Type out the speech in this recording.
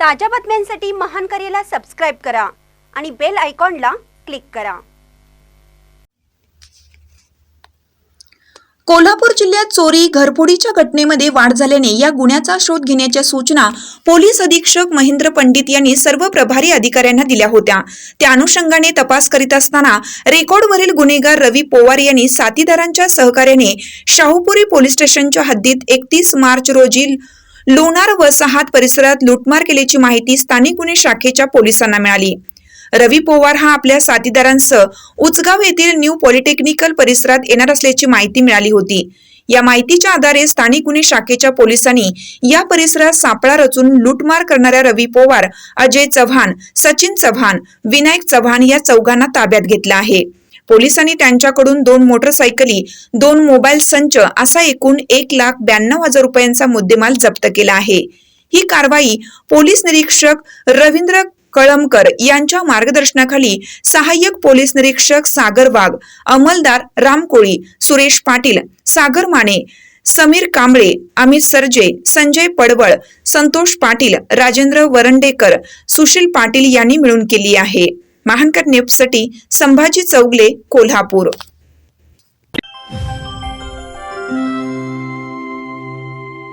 ताज्या बातम्यांसाठी महान करेला सबस्क्राईब करा आणि बेल आयकॉनला क्लिक करा. कोल्हापूर जिल्ह्यात चोरी घरफोडीच्या घटनेमध्ये वाढ झाल्याने या गुन्ह्याचा शोध घेण्याच्या सूचना पोलीस अधीक्षक महेंद्र पंडित यांनी सर्व प्रभारी अधिकाऱ्यांना दिल्या होत्या. त्या अनुषंगाने तपास करीत असताना रेकॉर्डवरील गुन्हेगार रवी पोवार यांनी साथीदारांच्या सहकार्याने शाहूपुरी पोलीस स्टेशनच्या हद्दीत एकतीस मार्च रोजी लोणार वसाहत परिसरात लुटमार केल्याची माहिती स्थानिक गुन्हे शाखेच्या पोलिसांना मिळाली. रवी पोवार हा आपल्या साथीदारांसह उचगाव येथील न्यू पॉलिटेक्निकल परिसरात येणार असल्याची माहिती मिळाली होती. या माहितीच्या आधारे स्थानिक गुन्हे शाखेच्या पोलिसांनी या परिसरात सापळा रचून लूटमार करणाऱ्या रवी पोवार अजय चव्हाण सचिन चव्हाण विनायक चव्हाण या चौघांना ताब्यात घेतलं आहे. पोलिसांनी त्यांच्याकडून दोन मोटरसायकली दोन मोबाईल संच असा एकूण एक लाख ब्याण्णव हजार रुपयांचा मुद्देमाल जप्त केला आहे. ही कारवाई पोलीस निरीक्षक रवींद्र कळमकर यांच्या मार्गदर्शनाखाली सहाय्यक पोलीस निरीक्षक सागर वाघ अंमलदार राम कोळी सुरेश पाटील सागर माने समीर कांबळे अमित सरजे संजय पडवळ संतोष पाटील राजेंद्र वरंडेकर सुशील पाटील यांनी मिळून केली आहे. महानकर न्यूजसाठी संभाजी चौगले कोल्हापूर.